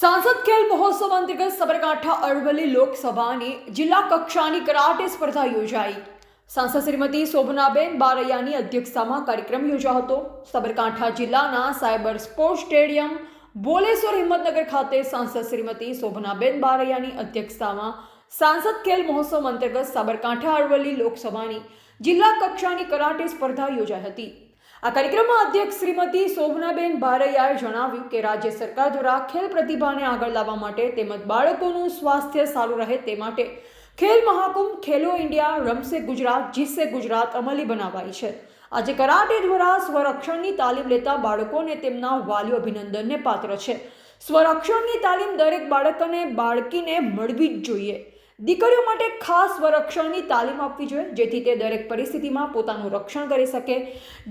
સાંસદ ખેલ મહોત્સવ અંતર્ગત સાબરકાંઠા અરવલ્લી લોકસભાની જિલ્લા કક્ષાની કરાટે સ્પર્ધા યોજાઈ. સાંસદ શ્રીમતી શોભનાબેન બારૈયાની અધ્યક્ષતામાં કાર્યક્રમ યોજાયો હતો. સાબરકાંઠા જિલ્લાના cyber sports stadium, Boleshwar Himmatnagar ખાતે સાંસદ શ્રીમતી શોભનાબેન બારૈયાની અધ્યક્ષતામાં સાંસદ ખેલ મહોત્સવ અંતર્ગત સાબરકાંઠા અરવલ્લી લોકસભાની જિલ્લા કક્ષાની કરાટે સ્પર્ધા યોજાઈ હતી. આ કાર્યક્રમમાં અધ્યક્ષ શ્રીમતી શોભનાબેન બારૈયાએ જણાવ્યું કે રાજ્ય સરકાર દ્વારા ખેલ પ્રતિભાને આગળ લાવવા માટે તેમજ બાળકોનું સ્વાસ્થ્ય સારું રહે તે માટે ખેલ મહાકુંભ, ખેલો ઇન્ડિયા, રમશે ગુજરાત, જીતશે ગુજરાત અમલી બનાવાઈ છે. આજે કરાટે દ્વારા સ્વરક્ષણની તાલીમ લેતા બાળકોને તેમના વાલીઓ અભિનંદનને પાત્ર છે. સ્વરક્ષણની તાલીમ દરેક બાળક અને બાળકીને મળવી જ જોઈએ. દીકરીઓ માટે ખાસ સ્વરક્ષણની તાલીમ આપવી જોઈએ, જેથી તે દરેક પરિસ્થિતિમાં પોતાનું રક્ષણ કરી શકે.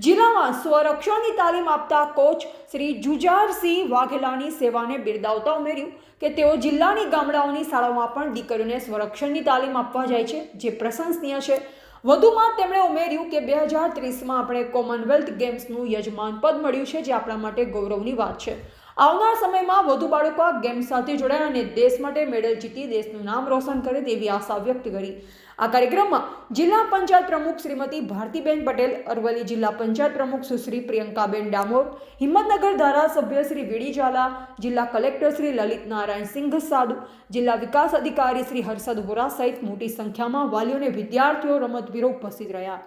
જિલ્લામાં સ્વરક્ષણની તાલીમ આપતા કોચ શ્રી જુજારસિંહ વાઘેલાની સેવાને બિરદાવતા ઉમેર્યું કે તેઓ જિલ્લાની ગામડાઓની શાળાઓમાં પણ દીકરીઓને સ્વરક્ષણની તાલીમ આપવા જાય છે, જે પ્રશંસનીય છે. વધુમાં તેમણે ઉમેર્યું કે બે હજાર ત્રીસમાં આપણે કોમનવેલ્થ ગેમ્સનું યજમાન પદ મળ્યું છે, જે આપણા માટે ગૌરવની વાત છે. આવનાર સમયમાં વધુ બાળકો ગેમ સાથે જોડાયા અને દેશ માટે મેડલ જીતી દેશનું નામ રોશન કરે તેવી આશા વ્યક્ત કરી. આ કાર્યક્રમમાં જિલ્લા પંચાયત પ્રમુખ શ્રીમતી ભારતીબેન પટેલ, અરવલ્લી જિલ્લા પંચાયત પ્રમુખ સુશ્રી પ્રિયંકાબેન ડામોર, હિંમતનગર ધારાસભ્ય શ્રી વીડી ઝાલા, જિલ્લા કલેક્ટર શ્રી લલિત નારાયણ સિંઘ સાધુ જિલ્લા વિકાસ અધિકારી શ્રી હર્ષદ વોરા સહિત મોટી સંખ્યામાં વાલીઓ અને વિદ્યાર્થીઓ રમતવીરો ઉપસ્થિત રહ્યા.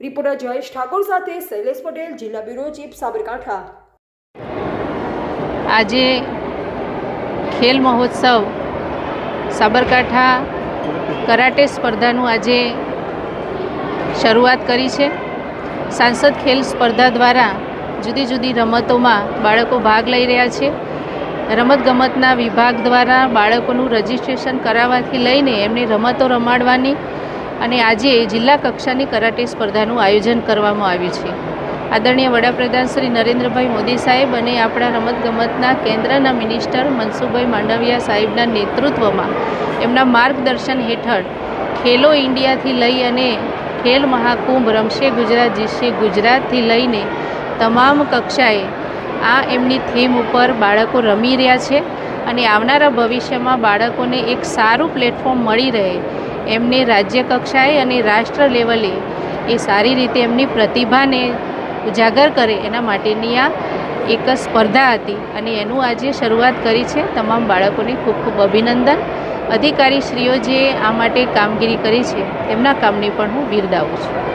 રિપોર્ટર જયેશ ઠાકોર સાથે શૈલેષ પટેલ, જિલ્લા બ્યુરો ચીફ સાબરકાંઠા. આજે ખેલ મહોત્સવ સાબરકાંઠા કરાટે સ્પર્ધાનું આજે શરૂઆત કરી છે. સાંસદ ખેલ સ્પર્ધા દ્વારા જુદી જુદી રમતોમાં બાળકો ભાગ લઈ રહ્યા છે. રમતગમતના વિભાગ દ્વારા બાળકોનું રજિસ્ટ્રેશન કરાવવાથી લઈને એમને રમતો રમાડવાની અને આજે જિલ્લા કક્ષાની કરાટે સ્પર્ધાનું આયોજન કરવામાં આવ્યું છે. આદરણીય વડાપ્રધાન શ્રી નરેન્દ્રભાઈ મોદી સાહેબ અને આપણા રમતગમતના કેન્દ્રના મિનિસ્ટર મનસુખભાઈ માંડવિયા સાહેબના નેતૃત્વમાં એમના માર્ગદર્શન હેઠળ ખેલો ઇન્ડિયાથી લઈ અને ખેલ મહાકુંભ રમશે ગુજરાત, જીતશે ગુજરાતથી લઈને તમામ કક્ષાએ આ એમની થીમ ઉપર બાળકો રમી રહ્યા છે અને આવનારા ભવિષ્યમાં બાળકોને એક સારું પ્લેટફોર્મ મળી રહે એમને રાજ્ય કક્ષાએ અને રાષ્ટ્ર લેવલે એ સારી રીતે એમની પ્રતિભાને ઉજાગર કરે એના માટેની આ એક સ્પર્ધા હતી અને એનું આજે શરૂઆત કરી છે. તમામ બાળકોને ખૂબ ખૂબ અભિનંદન. અધિકારીશ્રીઓ જે આ માટે કામગીરી કરી છે, તેમના કામને પણ હું બિરદાવું છું.